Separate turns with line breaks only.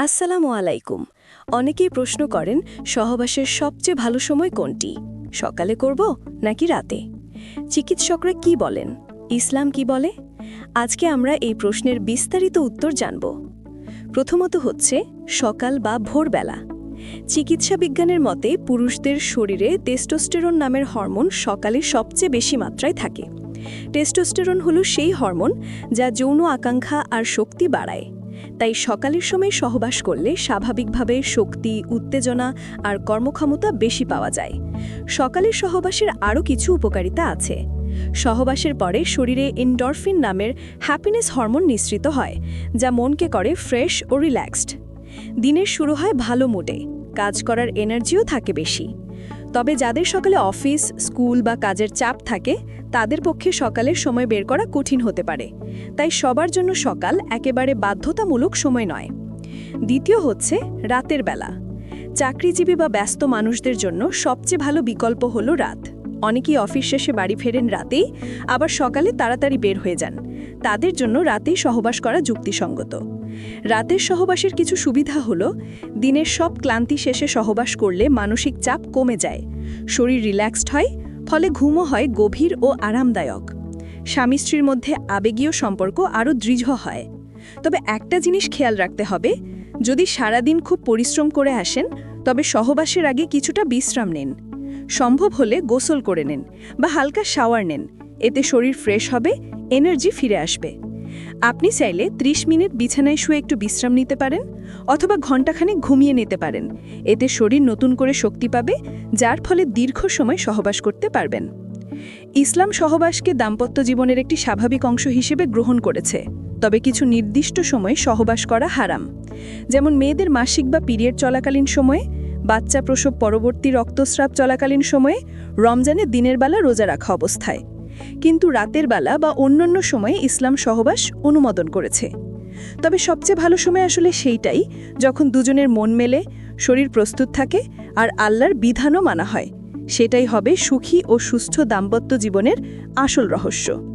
আসসালামু আলাইকুম। অনেকেই প্রশ্ন করেন, সহবাসের সবচেয়ে ভালো সময় কোনটি? সকালে করব নাকি রাতে? চিকিৎসকরা কি বলেন? ইসলাম কি বলে? আজকে আমরা এই প্রশ্নের বিস্তারিত উত্তর জানব। প্রথমত হচ্ছে, সকাল বা ভোরবেলা। চিকিৎসা বিজ্ঞানের মতে, পুরুষদের শরীরে টেস্টোস্টেরন নামের হরমোন সকালে সবচেয়ে বেশি মাত্রায় থাকে। টেস্টোস্টেরন হলো সেই হরমোন যা যৌন আকাঙ্ক্ষা আর শক্তি বাড়ায়। তাই সকালের সময় সহবাস করলে স্বাভাবিকভাবে শক্তি, উত্তেজনা আর কর্মক্ষমতা বেশি পাওয়া যায়। সকালের সহবাসের আরও কিছু উপকারিতা আছে। সহবাসের পরে শরীরে এন্ডরফিন নামের হ্যাপিনেস হরমোন নিঃসৃত হয়, যা মনকে করে ফ্রেশ ও রিল্যাক্সড দিনের শুরু হয় ভালো মুডে কাজ করার এনার্জিও থাকে বেশি। তবে যাদের সকালে অফিস স্কুল বা কাজের চাপ থাকে তাদের পক্ষে সকালের সময় বের করা কঠিন হতে পারে। তাই সবার জন্য সকাল একেবারে বাধ্যতামূলক সময় নয়। দ্বিতীয় হচ্ছে রাতের বেলা। চাকরিজীবী বা ব্যস্ত মানুষদের জন্য সবচেয়ে ভালো বিকল্প হলো রাত। অনেকেই অফিস শেষে বাড়ি ফেরেন রাতেই, আবার সকালে তাড়াতাড়ি বের হয়ে যান। তাদের জন্য রাতেই সহবাস করা যুক্তিসঙ্গত। রাতের সহবাসের কিছু সুবিধা হলো, দিনের সব ক্লান্তি শেষে সহবাস করলে মানসিক চাপ কমে যায়, শরীর রিল্যাক্সড হয় ফলে ঘুমও হয় গভীর ও আরামদায়ক। স্বামী স্ত্রীর মধ্যে আবেগীয় সম্পর্ক আরও দৃঢ় হয়। তবে একটা জিনিস খেয়াল রাখতে হবে, যদি সারাদিন খুব পরিশ্রম করে আসেন, তবে সহবাসের আগে কিছুটা বিশ্রাম নেন। সম্ভব হলে গোসল করে নেন বা হালকা শাওয়ার নেন, এতে শরীর ফ্রেশ হবে, এনার্জি ফিরে আসবে। আপনি চাইলে ৩০ মিনিট বিছানায় শুয়ে একটু বিশ্রাম নিতে পারেন, অথবা ঘণ্টাখানেক ঘুমিয়ে নিতে পারেন। এতে শরীর নতুন করে শক্তি পাবে, যার ফলে দীর্ঘ সময় সহবাস করতে পারবেন। ইসলাম সহবাসকে দাম্পত্য জীবনের একটি স্বাভাবিক অংশ হিসেবে গ্রহণ করেছে, তবে কিছু নির্দিষ্ট সময়ে সহবাস করা হারাম। যেমন মেয়েদের মাসিক বা পিরিয়ড চলাকালীন সময়ে, বাচ্চা প্রসব পরবর্তী রক্তস্রাব চলাকালীন সময়ে, রমজানে দিনের বেলা রোজা রাখা অবস্থায়। কিন্তু রাতের বেলা বা অন্যান্য সময়ে ইসলাম সহবাস অনুমোদন করেছে। তবে সবচেয়ে ভালো সময় আসলে সেইটাই যখন দুজনের মন মেলে, শরীর প্রস্তুত থাকে আর আল্লাহর বিধানও মানা হয়। সেটাই হবে সুখী ও সুস্থ দাম্পত্য জীবনের আসল রহস্য।